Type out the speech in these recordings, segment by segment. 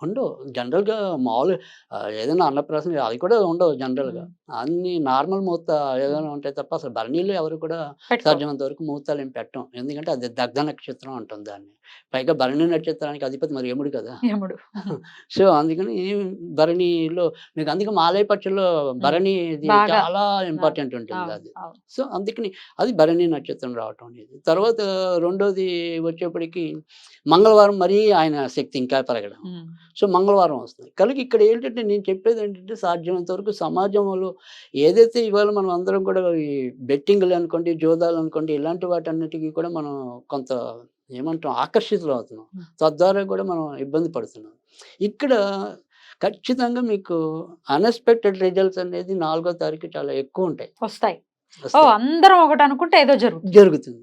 ఉండవు జనరల్గా మామూలు ఆ, ఏదైనా అన్నప్రాసన అది కూడా ఉండవు జనరల్గా. అన్ని నార్మల్ ముహూర్త ఏదైనా ఉంటాయి తప్ప అసలు భరణీలో ఎవరు కూడా. సాధ్యమైనంత వరకు ముహూర్తాలు ఏం పెట్టం. ఎందుకంటే అది దగ్ధ నక్షత్రం అంటుంది దాన్ని. పైగా భరణి నక్షత్రానికి అధిపతి మరి యముడు కదా. యముడు. సో అందుకని భరణిలో మీకు అందుకే మాలయ పక్షుల్లో భరణి. చాలా ఇంపార్టెంట్ ఉంటుంది అది. సో అందుకని అది భరణి నక్షత్రం రావటం అనేది. తర్వాత రెండోది వచ్చేప్పటికి మంగళవారం మరీ ఆయన శక్తి ఇంకా పెరగడం. సో మంగళవారం వస్తుంది. కనుక ఇక్కడ ఏంటంటే నేను చెప్పేది ఏంటంటే సాధ్యమైనంత వరకు సమాజంలో ఏదైతే ఇవాళ మనం అందరం కూడా ఈ బెట్టింగ్లు అనుకోండి జోదాలు అనుకోండి ఇలాంటి వాటన్నిటికీ కూడా మనం కొంత ఏమంటాం? ఆకర్షితులు అవుతున్నాం. తద్వారా కూడా మనం ఇబ్బంది పడుతున్నాం. ఇక్కడ ఖచ్చితంగా మీకు అన్ఎక్స్పెక్టెడ్ రిజల్ట్స్ అనేది నాలుగో తారీఖు చాలా ఎక్కువ ఉంటాయి. వస్తాయి. అందరం ఒకటి అనుకుంటే ఏదో జరుగుతుంది. జరుగుతుంది.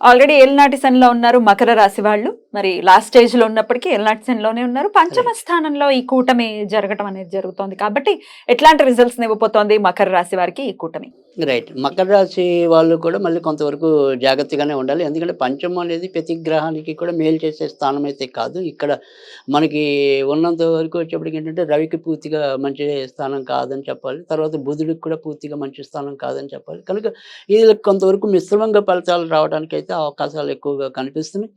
ఆల్రెడీ ఏలినాటి శనిలో ఉన్నారు మకర రాశి వాళ్ళు. మరి లాస్ట్ స్టేజ్లో ఉన్నప్పటికీ ఏలినాటి శనిలోనే ఉన్నారు. పంచమ స్థానంలో ఈ కూటమి జరగటం అనేది జరుగుతోంది. కాబట్టి ఎట్లాంటి రిజల్ట్స్ ఇవ్వబోతోంది మకర రాశి వారికి ఈ కూటమి? రైట్ మకర రాశి వాళ్ళు కూడా మళ్ళీ కొంతవరకు జాగ్రత్తగానే ఉండాలి. ఎందుకంటే పంచమం అనేది ప్రతి గ్రహానికి కూడా మేలు చేసే స్థానం అయితే కాదు. ఇక్కడ మనకి ఉన్నంత వరకు వచ్చేప్పటికి ఏంటంటే రవికి పూర్తిగా మంచి స్థానం కాదని చెప్పాలి. తర్వాత బుధుడికి కూడా పూర్తిగా మంచి స్థానం కాదని చెప్పాలి. కనుక ఇది కొంతవరకు మిశ్రమంగా ఫలితాలు రావడానికి అయితే అవకాశాలు ఎక్కువగా కనిపిస్తున్నాయి.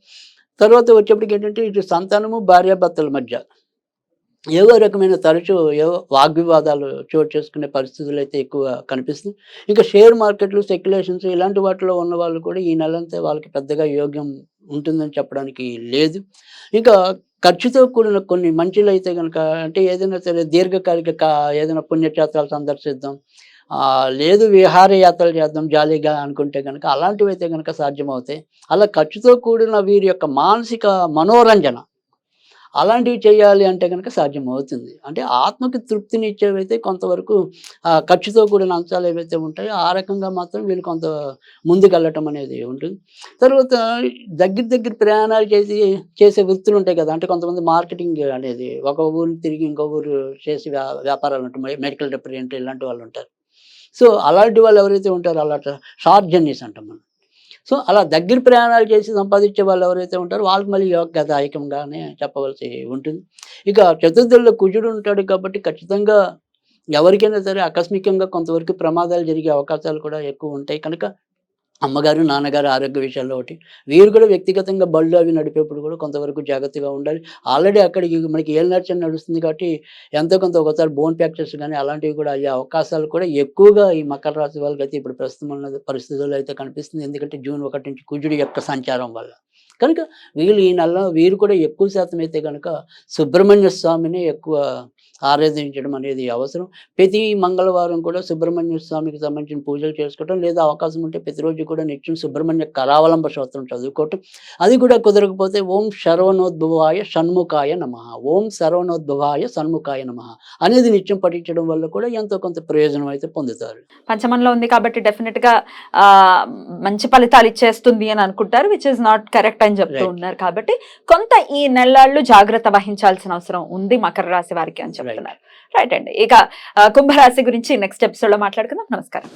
తర్వాత వచ్చేప్పటికి ఏంటంటే ఇటు సంతానము భార్యాభర్తల మధ్య ఏవో రకమైన తరచూ ఏవో వాగ్వివాదాలు చోటు చేసుకునే పరిస్థితులు అయితే ఎక్కువ కనిపిస్తుంది. ఇంకా షేర్ మార్కెట్లు సెక్యులేషన్స్ ఇలాంటి వాటిలో ఉన్న వాళ్ళు కూడా ఈ నెలంతా వాళ్ళకి పెద్దగా యోగ్యం ఉంటుందని చెప్పడానికి లేదు. ఇంకా ఖర్చుతో కూడిన కొన్ని మంచిలు అయితే కనుక అంటే ఏదైనా సరే దీర్ఘకాలిక ఏదైనా పుణ్యక్షేత్రాలు సందర్శిద్దాం లేదు విహారయాత్రలు చేద్దాం జాలీగా అనుకుంటే కనుక అలాంటివి అయితే కనుక సాధ్యమవుతాయి. అలా ఖర్చుతో కూడిన వీరి యొక్క మానసిక మనోరంజన అలాంటివి చేయాలి అంటే కనుక సాధ్యమవుతుంది. అంటే ఆత్మకి తృప్తిని ఇచ్చేవైతే కొంతవరకు ఆ ఖర్చుతో కూడిన అంశాలు ఏవైతే ఉంటాయో ఆ రకంగా మాత్రం వీళ్ళు కొంత ముందుకెళ్ళటం అనేది ఉంటుంది. తర్వాత దగ్గర దగ్గర ప్రయాణాలు చేసి చేసే వృత్తులు ఉంటాయి కదా అంటే కొంతమంది మార్కెటింగ్ అనేది ఒక ఊరు తిరిగి ఇంకో ఊరు చేసి వ్యాపారాలు ఉంటాయి మెడికల్ రిప్రజెంటేటివ్ ఇలాంటి వాళ్ళు ఉంటారు. సో అలాంటి వాళ్ళు ఎవరైతే ఉంటారో అలా షార్ట్ జర్నీస్ అంటాం మనం. సో అలా దగ్గర ప్రయాణాలు చేసి సంపాదించే వాళ్ళు ఎవరైతే ఉంటారో వాళ్ళకి మళ్ళీ యోగ్యదాయకంగానే చెప్పవలసి ఉంటుంది. ఇక చతుర్థుల్లో కుజుడు ఉంటాడు కాబట్టి ఖచ్చితంగా ఎవరికైనా సరే ఆకస్మికంగా కొంతవరకు ప్రమాదాలు జరిగే అవకాశాలు కూడా ఎక్కువ ఉంటాయి. కనుక అమ్మగారు నాన్నగారు ఆరోగ్య విషయాల్లో ఒకటి. వీరు కూడా వ్యక్తిగతంగా బళ్ళు అవి నడిపేప్పుడు కూడా కొంతవరకు జాగ్రత్తగా ఉండాలి. ఆల్రెడీ అక్కడికి మనకి ఏళ్ళ నడిచని నడుస్తుంది కాబట్టి ఎంతో కొంత ఒకసారి బోన్ ఫ్యాక్చర్స్ కానీ అలాంటివి కూడా అయ్యే అవకాశాలు కూడా ఎక్కువగా ఈ మకర రాశి వాళ్ళకి అయితే ఇప్పుడు ప్రస్తుతం ఉన్న పరిస్థితుల్లో అయితే కనిపిస్తుంది. ఎందుకంటే జూన్ ఒకటి నుంచి కుజుడి యొక్క సంచారం వల్ల. కనుక వీళ్ళు ఈ నెలలో వీరు కూడా ఎక్కువ శాతం అయితే కనుక సుబ్రహ్మణ్య స్వామిని ఎక్కువ ఆరాధించడం అనేది అవసరం. ప్రతి మంగళవారం కూడా సుబ్రహ్మణ్య స్వామికి సంబంధించిన పూజలు చేసుకోవటం లేదా అవకాశం ఉంటే ప్రతిరోజు కూడా నిత్యం సుబ్రహ్మణ్య కరావలంబ స్తోత్రం చదువుకోవటం. అది కూడా కుదరకపోతే ఓం శరవణోద్భవాయ షణ్ముఖాయ నమ. ఓం శరవణోద్భవాయ షణ్ముఖాయ నమ అనేది నిత్యం పఠించడం వల్ల కూడా ఎంతో కొంత ప్రయోజనం అయితే పొందుతారు. పంచమంలో ఉంది కాబట్టి డెఫినెట్గా ఆ మంచి ఫలితాలు ఇచ్చేస్తుంది అని అనుకుంటారు విచ్ ఇస్ నాట్ కరెక్ట్ అని చెప్తూ. ఉన్నారు కాబట్టి కొంత ఈ నెలళ్ళు జాగ్రత్త వహించాల్సిన అవసరం ఉంది మకర రాశి వారికి అని చెప్తున్నారు రైట్ అండి. ఇక కుంభరాశి గురించి నెక్స్ట్ ఎపిసోడ్లో మాట్లాడుకుందాం. నమస్కారం.